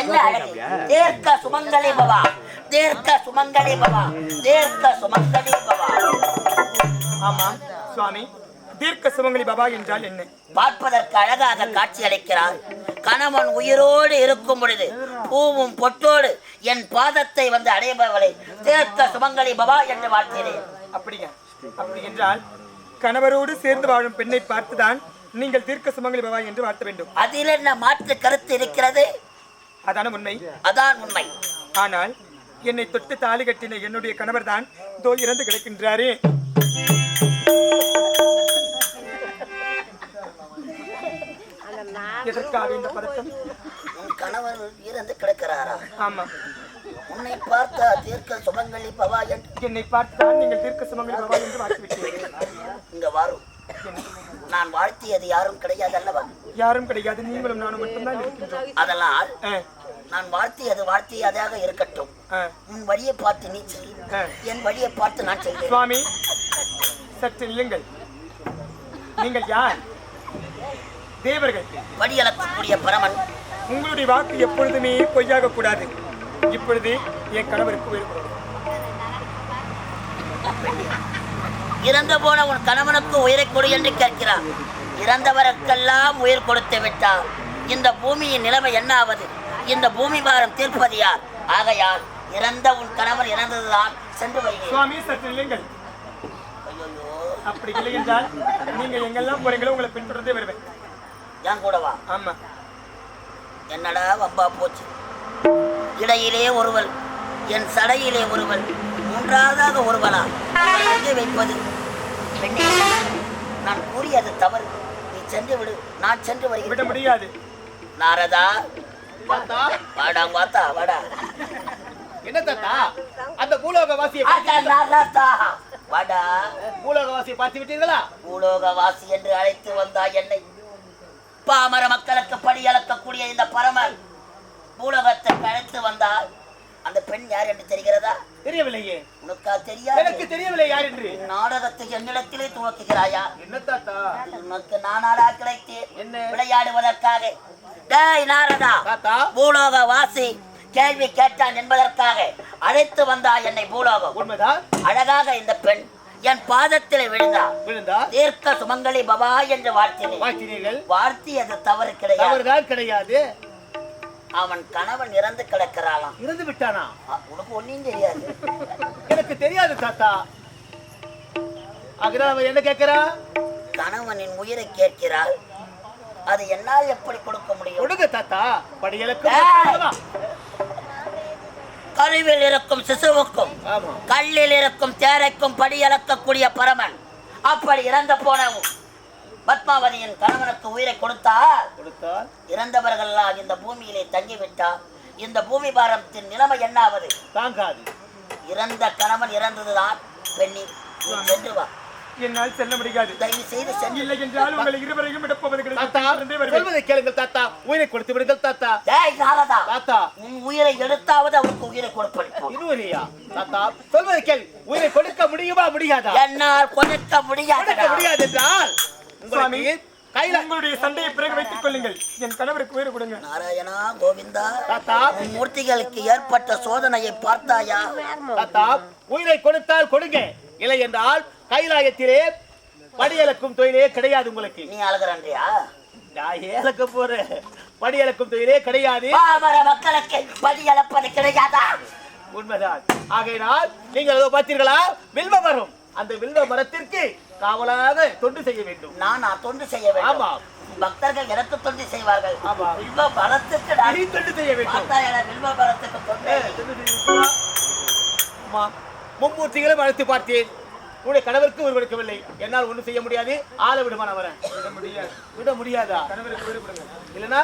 என்ன அழகு? தேர்க்க சுமங்கலி பவா. தீர்க்க சுமங்கலி பவா. தேர்க்க சுமங்கலி பவா. ஆமா சுவாமி. தீர்க்க சுமங்கலி பாபா என்றால் என்ன? பார்ப்பதற்கு அழகாக காட்சி அளிக்கிறார். கணவன் உயிரோடு இருக்கும் பொழுது பூவும் பொட்டோடு என் பாதத்தை வந்து அடைபவளை தீர்க்க சுமங்கலி பாபா என்று வாழ்த்தினேன். அப்படிங்க அப்படி என்றால் கணவரோடு சேர்ந்து வாழும் பெண்ணை பார்த்துதான் நீங்கள் தீர்க்க சுமங்கலி பாபா என்று வாழ்த்த வேண்டும். அதில் என்ன மாற்று கருத்து இருக்கிறது? அதான உண்மை. அதான் உண்மை. ஆனால் என்னை தொட்டு தாலி கட்டின என்னுடைய கணவர் தான் தோ இறந்து கிடக்கின்றாரே. எதற்காக இந்த பதட்டம்? கணவர் இறந்து கிடக்கிறாரா? ஆமா. உன்னை பார்த்தா தீர்க்க சுமங்கலி பவா என்னை பார்த்துதான் நீங்கள் தீர்க்க சுமங்கலி பாபா என்று வாழ்த்து விட்டீர்கள் இங்க வாரும் நான் வாழ்த்தியது யாரும் கிடையாது அல்லவா யாரும் கிடையாது நீங்களும் நானும் மட்டும்தான் அதனால் நான் வாழ்த்தியது வாழ்த்தியதாக இருக்கட்டும். உன் வழியை பார்த்து நீ செல். என் வழியை பார்த்து நான் செல்வேன். சுவாமி சற்று நில்லுங்கள். நீங்கள் யார்? தேவர்கள். வழி அளக்கக்கூடிய பரமன். உங்களுடைய வாக்கு எப்பொழுதுமே பொய்யாக கூடாது. இப்பொழுது என் கணவருக்கு உயிர் கொடுங்க. இறந்து போன உன் கணவனுக்கு உயிரை கொடு என்று கேட்கிறார். இறந்தவருக்கெல்லாம் உயிர் கொடுத்து விட்டார். இந்த பூமியின் நிலைமை என்ன ஆவது? இந்த பூமி பாரம் தீர்ப்பது யார் ஆகையால் இறந்த உன் கணவர் இறந்ததுதான் சென்று வருகிறேன். சுவாமி சற்று நில்லுங்கள். ஐயோ அப்படி இல்லை என்றால் நீங்க எங்கெல்லாம் போறீங்களோ உங்களை பின்தொடர்ந்தே வருவேன். என் கூடவா ஆமா. என்னடா வம்பா போச்சு? இடையிலே ஒருவள் என் சடையிலே ஒருவள் மூன்றாவதாக இவளை எங்கே வைப்பது பெண்ணே நான் கூறியது தவறு. நீ சென்று விடு. நான் சென்று விட வருகிறேன் முடியாது. நாரதா தாத்தா. வாடா வாத்தா வாடா. என்ன தாத்தா? அந்த பூலோக வாசியை வாடா பூலோக வாசியை பார்த்து விட்டீர்களா பூலோகவாசி என்று அழைத்து வந்தாய் என்னை. பாமர மக்களுக்கு படி அளக்கக்கூடிய இந்த பரமன் பூலோகத்திற்கு அழைத்து வந்தால் அந்த பெண் யார் என்று தெரிகிறதா? தெரியவில்லையே. உனக்கா எனக்கு தெரியாது தெரியவில்லை யார் என்று. நாடகத்தை என்னிடத்திலே துவக்குகிறாயா? என்ன தாத்தா? உனக்கு நானாடா கிடைத்தேன். என்ன? விளையாடுவதற்காக. டேய் நாரதா. தாத்தா? பூலோக வாசி கேள்வி கேட்டான் என்பதற்காக அழைத்து வந்தாய் என்னை பூலோகம். உண்மைதான்? அழகாக இந்த பெண் என் பாதத்தில் விழுந்தா. விழுந்தா? தீர்க்க சுமங்கலி பபா என்று வாழ்த்தினேன். வாழ்த்தினீர்கள். வாழ்த்தியது தவறு கிடையாது. தவறுதான் கிடையாது. அவன் கணவன் இறந்து கிடக்கிறாளாம். இறந்து விட்டானா? உனக்கு ஒன்னும் தெரியாது. எனக்கு தெரியாது தாத்தா. அவன் என்ன கேட்கிறா? கணவனின் உயிரை கேட்கிறாள். அது என்னால் எப்படி கொடுக்க முடியும்? கொடுங்க தாத்தா. படியலுக்கு ஏய்! கருவில் இருக்கும் சிசுவுக்கும் கல்லில் இருக்கும் தேரைக்கும் படி அளக்கக்கூடிய பரமன். அப்படி இறந்த போன பத்மாவதியின் கணவனுக்கு உயிரை கொடுத்தால் கொடுத்தால் இறந்தவர்கள்லாம் இந்த பூமியிலே தங்கிவிட்டால் இந்த பூமி பாரத்தின் நிலைமை என்னாவது? தாங்காது. இறந்த கணவன் இறந்ததுதான் பெண்ணி சென்று வா. என்னால் செல்ல முடியாது. தயவு செய்து சென்று இல்லை என்றால் உங்களை இருவரையும் விடப்போவது தாத்தா கேளுங்கள் தாத்தா. உயிரை கொடுத்து விடுங்கள் தாத்தா. டேய் நாரதா தாத்தா. உன் உயிரை எடுத்தாவது அவருக்கு உயிரை கொடுப்பளிப்போம் இருவரியா தாத்தா சொல்வதை கேள். உயிரை கொடுக்க முடியுமா முடியாதா? என்னால் கொடுக்க முடியாது கொடுக்க முடியாது என்றால் சுவாமி கையில உங்களுடைய சண்டையை பிறகு வைத்துக் கொள்ளுங்கள். என் கணவருக்கு உயிர் கொடுங்க நாராயணா கோவிந்தா தாத்தா. மூர்த்திகளுக்கு ஏற்பட்ட சோதனையை பார்த்தாயா? தாத்தா உயிரை கொடுத்தால் கொடுங்க. இல்லை என்றால் கைலாயத்திலே படியளக்கும் தொழிலே கிடையாது உங்களுக்கு. நீ அழுகிறான்றியா நான் ஏலக்க போறேன்? படியளக்கும் தொழிலே கிடையாது. பாமர மக்களுக்கு பதி அளப்பது கிடையாதா? உண்மைதான். ஆகையினால் நீங்கள் அதோ பார்த்தீர்களா? வில்வ மரம். அந்த வில்வ மரத்திற்கு காவலாக தொண்டு செய்ய வேண்டும். நான் தொண்டு செய்ய வேண்டும். ஆமா. பக்தர்கள் எனக்கு தொண்டு செய்வார்கள். ஆமா. வில்வ மரத்துக்கு நான் நீ தொண்டு செய்ய வேண்டும். வில்வ மரத்துக்கு தொண்டு. ஆமா மும்மூர்த்திகளும் அழைத்து பார்த்தேன். உன்னுடைய கணவருக்கு கொடுக்கவில்லை. என்னால் ஒண்ணும் செய்ய முடியாது. ஆள விடுமா நான் வரேன். விட முடியாது. விட முடியாதா? கணவருக்கு உயிர் கொடுங்க இல்லைன்னா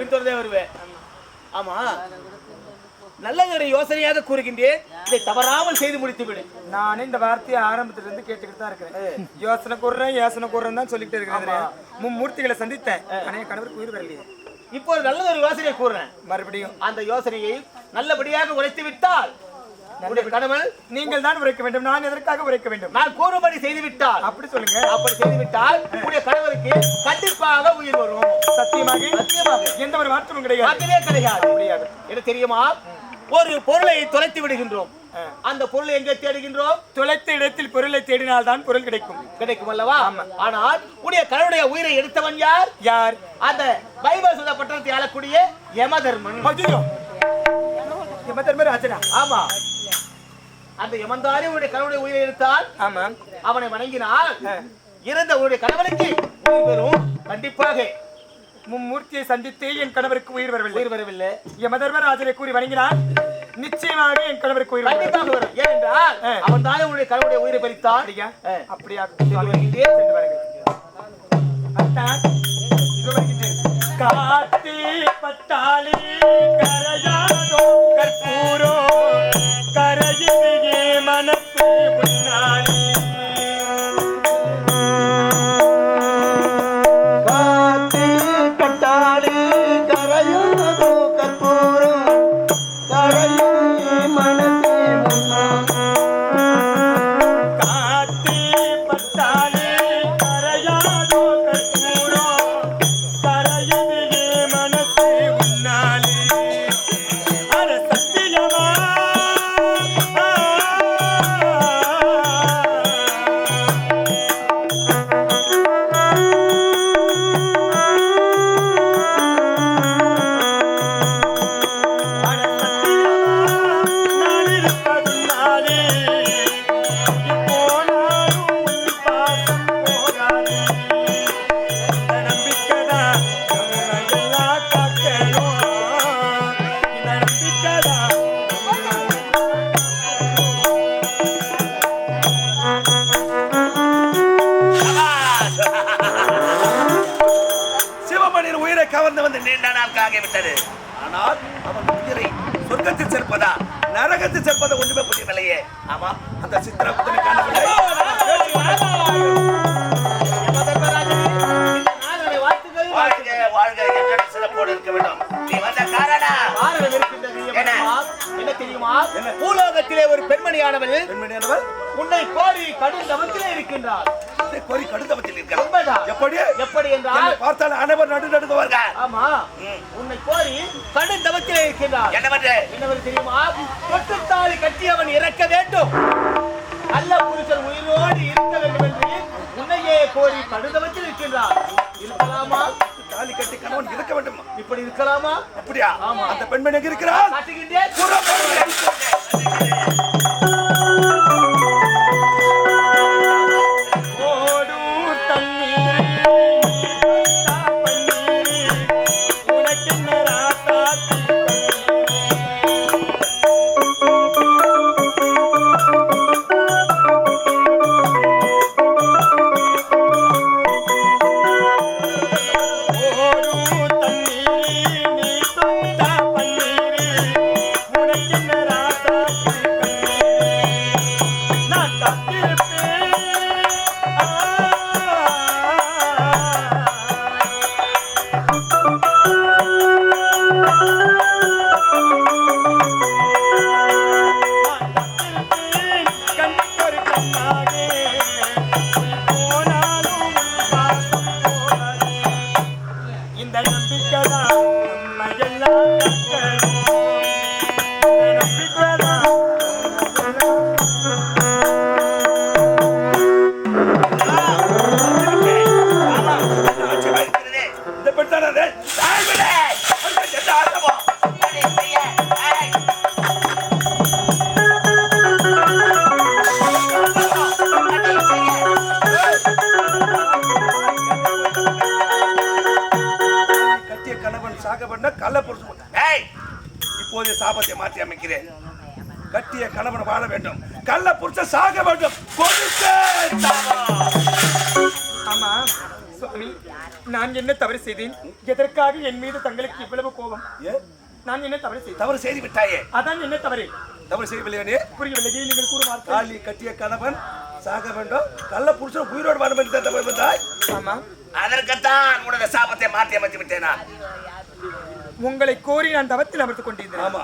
பின்தொடர்ந்தே வருவேன். ஆமா. நல்ல ஒரு யோசனையாக கூறுகின்றேன். இதை தவறாமல் செய்து முடித்து விடு நானே இந்த வார்த்தையை ஆரம்பத்துல இருந்து கேட்டுக்கிட்டு தான் இருக்கிறேன். யோசனை கூடுறேன் யோசனை கூடுறேன் தான் சொல்லிக்கிட்டே இருக்கிறேன் மும்மூர்த்திகளை சந்தித்தேன். ஆனா என் கணவருக்கு உயிர் வரலையே. இப்போ ஒரு நல்ல ஒரு யோசனை கூறுறேன். மறுபடியும். அந்த யோசனையை நல்லபடியாக உழைத்து விட்டால் கணவன் நீங்கள் தான் உரைக்க வேண்டும். நான் எதற்காக உரைக்க வேண்டும்? நான் கூறும்படி செய்து விட்டால் அப்படி சொல்லுங்க. அப்படி செய்து விட்டால் உன்னுடைய கணவருக்கு கண்டிப்பாக உயிர் வரும். சத்தியமாக? சத்தியமாக. எந்த ஒரு மாற்றமும் கிடையாது. மாற்றமே கிடையாது. முடியாது என்ன தெரியுமா? ஒரு பொருளை தொலைத்து விடுகின்றோம். அந்த பொருளை எங்கே தேடுகின்றோம்? துளைத்த இடத்தில் பொருளை தேடினால்தான் பொருள் கிடைக்கும். கிடைக்கும் அல்லவா? ஆனால் உடைய கணவனுடைய உயிரை எடுத்தவன் யார்? யார்? அந்த பைபாசுத பட்டணத்தை ஆளக்கூடிய யமதர்மன். ஐயோ யம தர்மராஜனா ஆமா. அந்த யமந்தாரி உடைய கணவனுடைய உயிரை எடுத்தால் ஆமா. அவனை வணங்கினால் இறந்த உடைய கணவனுக்கு உயிர் பெறும். கண்டிப்பாக மும்மூர்த்தியை சந்தித்து என் கணவருக்கு உயிர் வரவில்லை. உயிர் வரவில்லை. யம தர்மராஜனை கூறி வணங்கினார். நிச்சயமாக என் கணவருக்கு உயிர். கண்டிப்பாக வரும். ஏனென்றால். அவன் தானே உன்னுடைய கணவனுடைய உயிரை பறித்தான். அப்படியா. காத்தி பட்டாளி கரையாதோ நீண்ட நாள் ஆகிவிட்டது. ஆனால் அவன் உயிரை சொர்க்கத்தில் சேர்ப்பதா நரகத்தில் சேர்ப்பதா ஒன்றுமே புரியவில்லையே. ஆமா அந்த சித்திரகுப்தனை காணவில்லை? யமதர்மராஜனே, வாழ்க வாழ்க சிறப்போடு இருக்க வேண்டும். நீ வந்த என்ன? தெரியுமா? பூலோகத்திலே ஒரு பெண்மணியானவள் பெண்மணியானவர் உன்னை கோரி கடும் தவத்திலே இருக்கின்றார் இருக்கிறார். எப்படி? எப்படி என்றால் பார்த்தால் அனைவர் நடு நடுங்குவார்கள் ஆமா. உன்னை கோரி கடும் தவத்திலே இருக்கின்றார் என்னவென்று என்னவென்று தெரியுமா? தொட்டுத்தாலி கட்டியவன் இறக்க வேண்டும். நல்ல புருஷன் உயிரோடு இருக்க வேண்டும் என்று உன்னையே கோரி கடுதவத்தில் இருக்கின்றார் இருக்கலாமா. தாலி கட்டி கணவன் இருக்க வேண்டும். இப்படி இருக்கலாமா? அப்படியா? ஆமா. அந்த பெண்மணி எங்க இருக்கிறார் எதற்காக என் மீது தங்களுக்கு இவ்வளவு கோபம்? நான் என்ன தவறு செய்தேன்? தவறு செய்து விட்டாயே. அதான் என்ன தவறு? தவறு செய்யவில்லையே புரியவில்லையே நீங்கள் கூறும் வார்த்தை? தாலி கட்டிய கணவன் சாக வேண்டும். கள்ள புருஷன் உயிரோடு வாழ வேண்டும் தவறு வந்தாய் ஆமா. அதற்குத்தான் உனது சாபத்தை மாற்றி அமைத்து விட்டேன்? உங்களை கோரி நான் தவத்தில் அமர்த்துக் கொண்டிருந்தேன். ஆமா.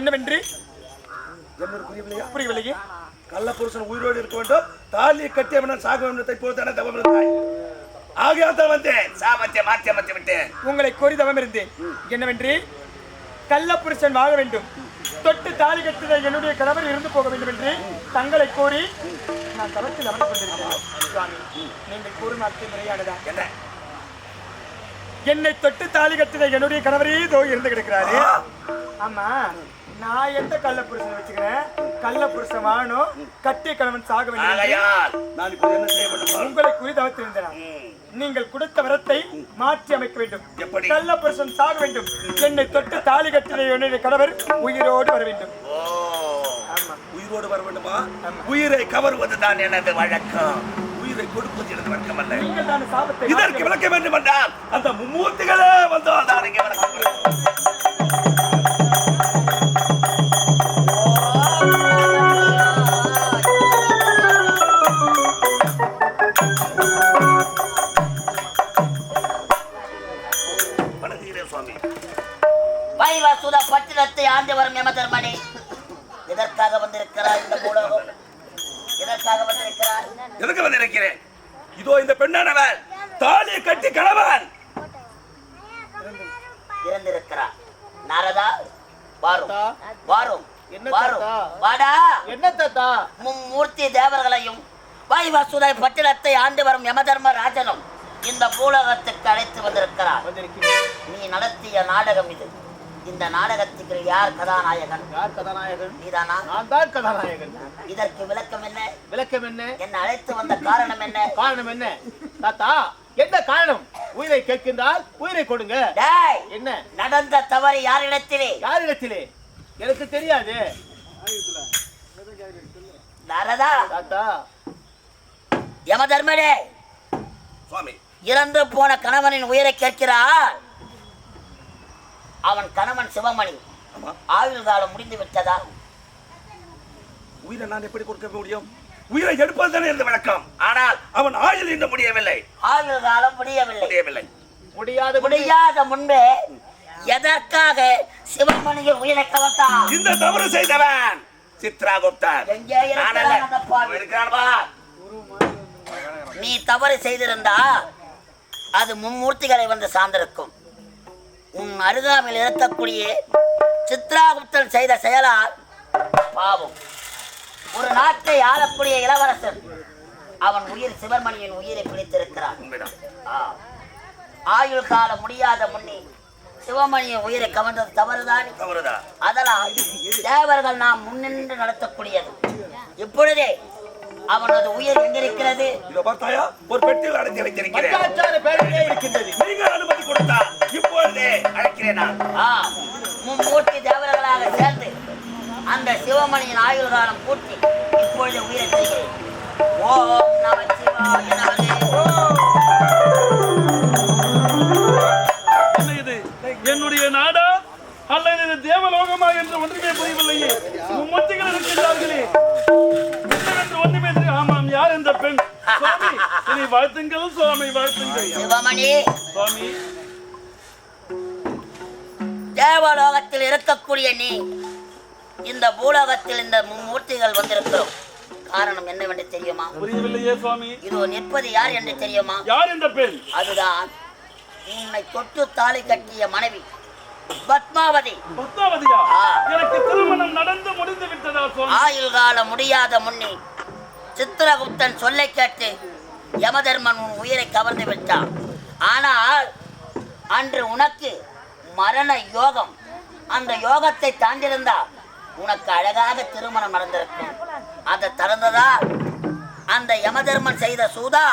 என்னவென்று? புரியவில்லையா? புரியவில்லையே. கள்ள புருஷன் உயிரோடு இருக்க வேண்டும். தாலி கட்டியவன் சாக வேண்டும் இப்போது தானே தவம் இருந்தாய்? ஆகையால் தான் வந்தேன் சாபத்தை மாற்றி அமைத்து விட்டேன் உங்களை கோரி தவம் இருந்தேன் என்னவென்று? கள்ள புருஷன் வாழ வேண்டும். தொட்டு தாலி கட்டுத என்னுடைய கணவர் இருந்து போக வேண்டும் என்று தங்களை கோரி நான் அமர்ந்து கொண்டிருக்கிறேன் சுவாமி நீங்கள் கூறும் வார்த்தை முறையானதா? என்ன? என்னை தொட்டு தாலி கட்டுத என்னுடைய கணவரே இதோ இருந்து கிடக்கிறாரு. ஆமா நான் எந்த கள்ள புருஷனை வச்சுக்கிறேன்? கள்ள புருஷன் வாழணும் கட்டிய கணவன் சாக வேண்டும்? உங்களை குறி தவிர்த்திருந்தேன். நீங்கள் கொடுத்த வரத்தை மாற்றி அமைக்க வேண்டும்? கள்ள புருஷன் சாக வேண்டும். என்னை தொட்டு தாலி கட்டின என்னுடைய கணவர் உயிரோடு வர வேண்டும். ஓ. ஆமா. உயிரோடு வர வேண்டுமா? உயிரை கவருவதுதான் எனது வழக்கம். உயிரை கொடுப்பது எனது வழக்கம் அல்ல இதற்கு விளக்க வேண்டும் என்றால் அந்த மும்மூர்த்திகளே விளக்கம் வைவசுத பட்டினத்தை ஆண்டு வரும் யமதர்மனே எதற்காக வந்திருக்கிறார் இந்த பூலோகம்? எதற்காக வந்திருக்கிறார்? எதுக்கு வந்து இருக்கிறேன் இதோ இந்த பெண்ணானவன் தாலியை கட்டி கணவன். இறந்திருக்கிறார். நாரதா வாரும். வாரும். என்ன வாரும். தாத்தா? வாடா. என்ன தாத்தா? மும்மூர்த்தி தேவர்களையும் வைவசுதை பட்டினத்தை ஆண்டு வரும் யமதர்ம ராஜனும் இந்த பூலோகத்துக்கு அழைத்து வந்திருக்கிறார். நீ நடத்திய நாடகம் இது. இந்த நாடகத்துக்கு யார் கதாநாயகன்? யார் கதாநாயகன்? நீதானா? நான் தான் கதாநாயகன். இதற்கு விளக்கம் என்ன? விளக்கம் என்ன? என்னை அழைத்து வந்த காரணம் என்ன? காரணம் என்ன? தாத்தா என்ன காரணம்? உயிரை கேட்கின்றால் உயிரை கொடுங்க. டேய்! என்ன? நடந்த தவறு யாரிடத்திலே? யாரிடத்திலே? எனக்கு தெரியாது. நாரதா! தாத்தா. யமதர்மனே! சுவாமி இறந்து போன கணவனின் உயிரை கேட்கிறார் அவன் கணவன் சிவமணி. ஆயுள் காலம் முடிந்து விட்டதா? உயிரை நான் எப்படி கொடுக்க முடியும்? உயிரை எடுப்பது தானே எனது வழக்கம். ஆனால் அவன் ஆயுள் இன்னும் முடியவில்லை. ஆயுள் காலம் முடியவில்லை. முடியவில்லை. முடியாது முடியாத முன்பே எதற்காக சிவமணியின் உயிரை கவர்த்தான் இந்த தவறு செய்தவன்? இருக்கிறான் பார். நீ தவறு செய்திருந்தா அது மும்மூர்த்திகளை வந்து சார்ந்திருக்கும். உன் அருகாமையில் இருக்கக்கூடிய சித்ராகுப்தன் செய்த செயலால் பாவம். ஒரு நாட்டை ஆளக்கூடிய இளவரசன் அவன் உயிர் சிவமணியின் உயிரை பிடித்திருக்கிறான். ஆயுள் காலம் முடியாத முன்னே சிவமணியின் உயிரை கவர்ந்தது தவறுதான். தவறுதான். அதனால் தேவர்கள் நாம் முன்னின்று நடத்தக்கூடியது. இப்பொழுதே அவனது உயிர் எங்கிருக்கிறது? இதோ பார்த்தாயா? ஒரு பெட்டியில் அடைத்து வைத்திருக்கிறேன். இருக்கின்றது. நீங்கள் அனுமதி கொடுத்தால் இப்பொழுதே அழைக்கிறேன் நான். ஆ மும்மூர்த்தி தேவர்களாக சேர்ந்து அந்த சிவமணியின் ஆயுள் காலம் கூட்டி இப்பொழுது உயிரை தருகிறேன் ஓம் நம சிவாய நமதே என்னுடைய நாடா? அல்லது இது தேவலோகமா என்று ஒன்றுமே புரியவில்லையே. மும்மூர்த்திகள் இருக்கின்றார்களே. யார் இந்த பெண்? சுவாமி என்னை வாழ்த்துங்கள் சுவாமி வாழ்த்துங்கள். சிவமணி. சுவாமி. தேவலோகத்தில் இருக்கக்கூடிய நீ இந்த பூலோகத்தில் இந்த மும்மூர்த்திகள் வந்திருக்கிறோம். காரணம் என்னவென்று தெரியுமா? புரியவில்லையே சுவாமி. இது நிற்பது யார் என்று தெரியுமா? யார் இந்த பெண்? அதுதான் உன்னை தொட்டு தாலி கட்டிய மனைவி பத்மாவதி. பத்மாவதியா. எனக்கு திருமணம் நடந்து முடிந்து விட்டதா ஆயுள் காலம் முடியாத முன்னே சித்திரகுப்தன் சொல்லை கேட்டு யமதர்மன் உன் உயிரை கவர்ந்து விட்டான். ஆனால் அன்று உனக்கு மரண யோகம். அந்த யோகத்தை தாண்டிருந்தால் உனக்கு அழகாக திருமணம் நடந்திருக்கும். அதை திறந்ததா அந்த யமதர்மன் செய்த சூதா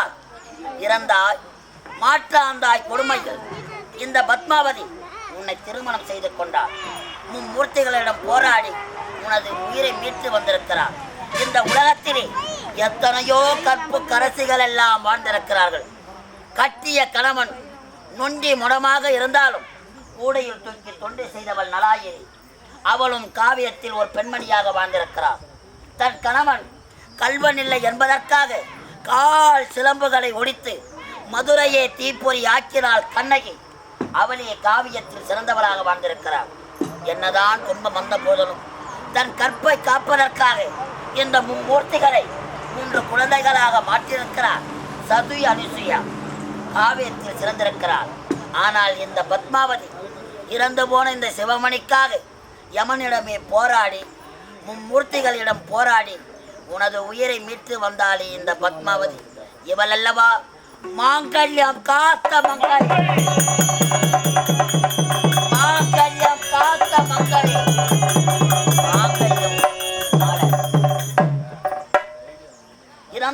இறந்தாய். மாற்றாந்தாய் கொடுமைகள். இந்த பத்மாவதி உன்னை திருமணம் செய்து கொண்டார். மும்மூர்த்திகளிடம் போராடி உனது உயிரை மீட்டு வந்திருக்கிறார். இந்த உலகத்திலே எத்தனையோ கற்பு கரசிகள் எல்லாம் வாழ்ந்திருக்கிறார்கள். கட்டிய கணவன் நொண்டி முடமாக இருந்தாலும் கூடையில் தூக்கி தொண்டு செய்தவள் நலாயிரி அவளும் காவியத்தில் ஒரு பெண்மணியாக வாழ்ந்திருக்கிறார் தன் கணவன் கல்வன் இல்லை என்பதற்காக கால் சிலம்புகளை ஒடித்து மதுரையை தீப்பொறி ஆக்கினாள் கண்ணகி அவளே காவியத்தில் சிறந்தவளாக வாழ்ந்திருக்கிறார் என்னதான் துன்பம் வந்த போதிலும் தன் கற்பை காப்பதற்காக இந்த மும்மூர்த்திகளை மூன்று குழந்தைகளாக மாற்றியிருக்கிறார். சதுய அனுசுயா. காவியத்தில் சிறந்திருக்கிறார். ஆனால் இந்த பத்மாவதி இறந்து போன இந்த சிவமணிக்காக யமனிடமே போராடி மும்மூர்த்திகளிடம் போராடி உனது உயிரை மீட்டு வந்தாலே இந்த பத்மாவதி. இவள் அல்லவா மாங்கல்யம் காத்த மங்கல்யம்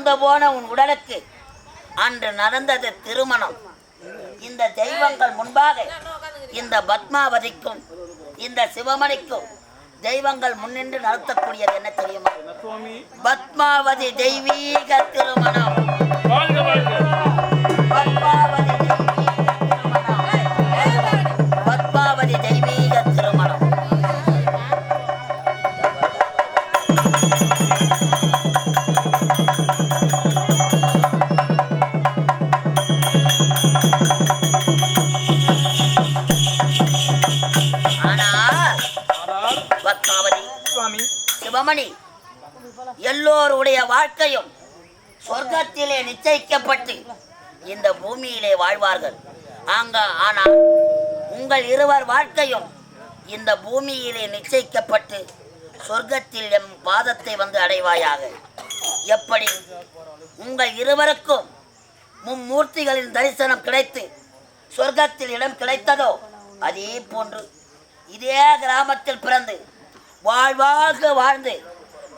இறந்து போன உன் உடலுக்கு அன்று நடந்தது திருமணம். இந்த தெய்வங்கள் முன்பாக இந்த பத்மாவதிக்கும் இந்த சிவமணிக்கும் தெய்வங்கள் முன்னின்று நடத்தக்கூடியது என்ன தெரியுமா? பத்மாவதி தெய்வீக திருமணம். பத்மாவதி பத்மாவதி தெய்வீக திருமணம். நிச்சயிக்கப்பட்டு இந்த பூமியிலே வாழ்வார்கள். அங்க ஆனால் உங்கள் இருவர் வாழ்க்கையும் இந்த பூமியிலே நிச்சயிக்கப்பட்டு சொர்க்கத்தில் எம் பாதத்தை வந்து அடைவாயாக. எப்படி? உங்கள் இருவருக்கும் மும்மூர்த்திகளின் தரிசனம் கிடைத்து சொர்க்கத்தில் இடம் கிடைத்ததோ அதே போன்று இதே கிராமத்தில் பிறந்து வாழ்வாக வாழ்ந்து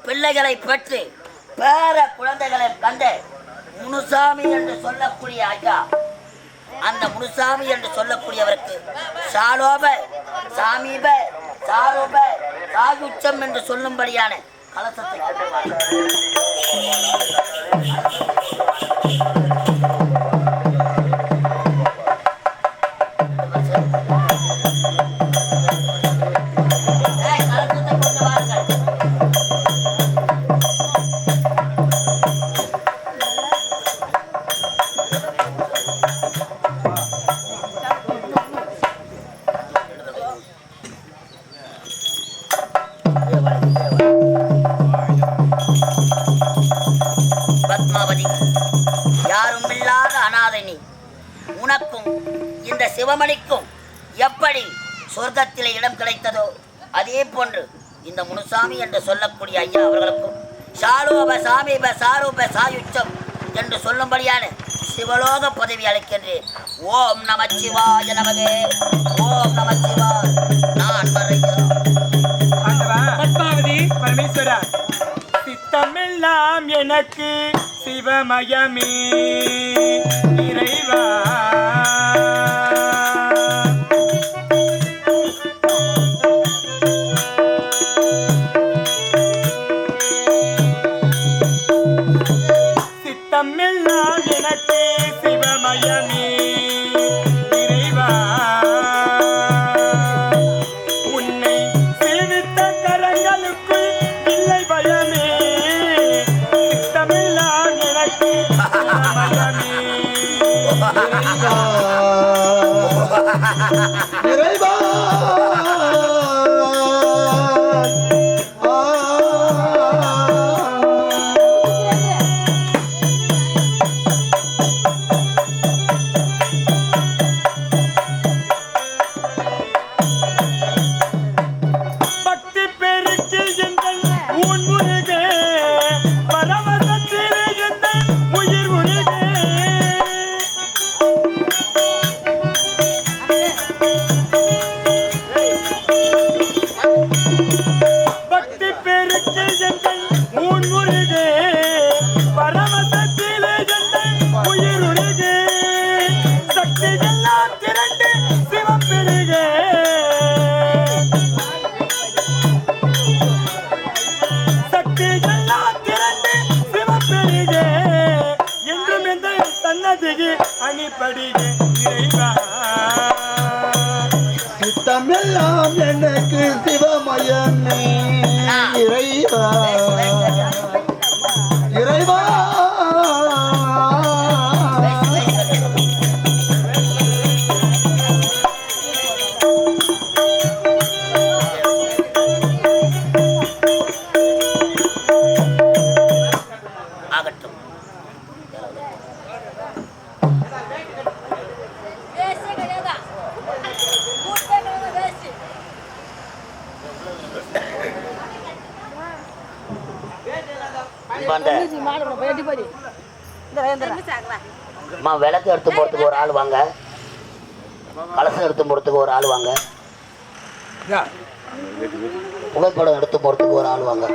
பிள்ளைகளை பெற்று பேர குழந்தைகளை கண்ட முனுசாமி என்று சொல்லக்கூடிய ஐயா. அந்த முனுசாமி என்று சொல்லக்கூடியவருக்கு சாலோப சாமீப சாரோப சாகுச்சம் என்று சொல்லும்படியான கலசத்தை கட்டுவார்கள் சிவமணிக்கும் எப்படி சொர்க்கத்திலே இடம் கிடைத்ததோ அதே போன்று இந்த முனுசாமி என்று சொல்லக்கூடிய ஐயா அவர்களுக்கும் சாலோப சாமீப சாரூப சாயுச்சம் என்று சொல்லும்படியான சிவலோக பதவி அளிக்கின்றேன். ஓம் நமச்சிவாய நமகே. ஓம் நமச்சிவாய் நான் பத்மாவதி பரமேஸ்வரா சித்தமெல்லாம் எனக்கு சிவமயமே. இறைவா அணிபடிகே இறைவா. சித்தமெல்லாம் எனக்கு சிவமயமே. இறைவா. அம்மா விளக்கு எடுத்து போறதுக்கு ஒரு ஆள் வாங்க. கலசம் எடுத்து போறதுக்கு ஒரு ஆள் வாங்க. புகைப்படம் எடுத்து போறதுக்கு ஒரு ஆள் வாங்க.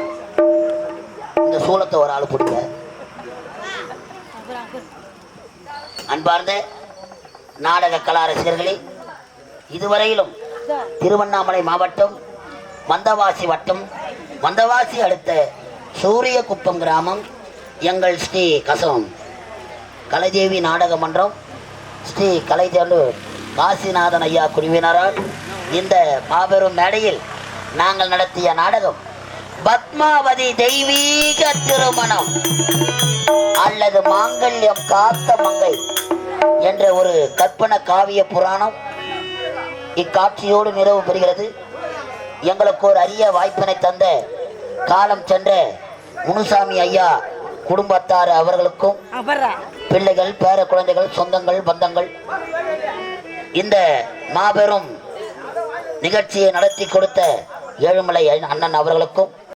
இந்த சூளத்தை ஒரு ஆள் பிடிங்க. அன்பார்ந்த நாடக கலா ரசிகர்களே இதுவரையிலும் திருவண்ணாமலை மாவட்டம் மந்தவாசி வட்டம் மந்தவாசி அடுத்த சூரியகுப்பம் கிராமம் எங்கள் ஸ்ரீ கசவம் கலைதேவி நாடக மன்றம் ஸ்ரீ கலைதேவு காசிநாதன் ஐயா குழுவினரால் இந்த மாபெரும் மேடையில் நாங்கள் நடத்திய நாடகம் பத்மாவதி தெய்வீக திருமணம். அல்லது மாங்கல்யம் காத்த மங்கை என்ற ஒரு கற்பன காவிய புராணம் இக்காட்சியோடு நிறைவு பெறுகிறது. எங்களுக்கு ஒரு அரிய வாய்ப்பினை தந்த காலம் சென்ற முனுசாமி ஐயா குடும்பத்தார் அவர்களுக்கும் பிள்ளைகள் பேர குழந்தைகள் சொந்தங்கள் பந்தங்கள். இந்த மாபெரும் நிகழ்ச்சியை நடத்தி கொடுத்த ஏழுமலை அண்ணன் அவர்களுக்கும்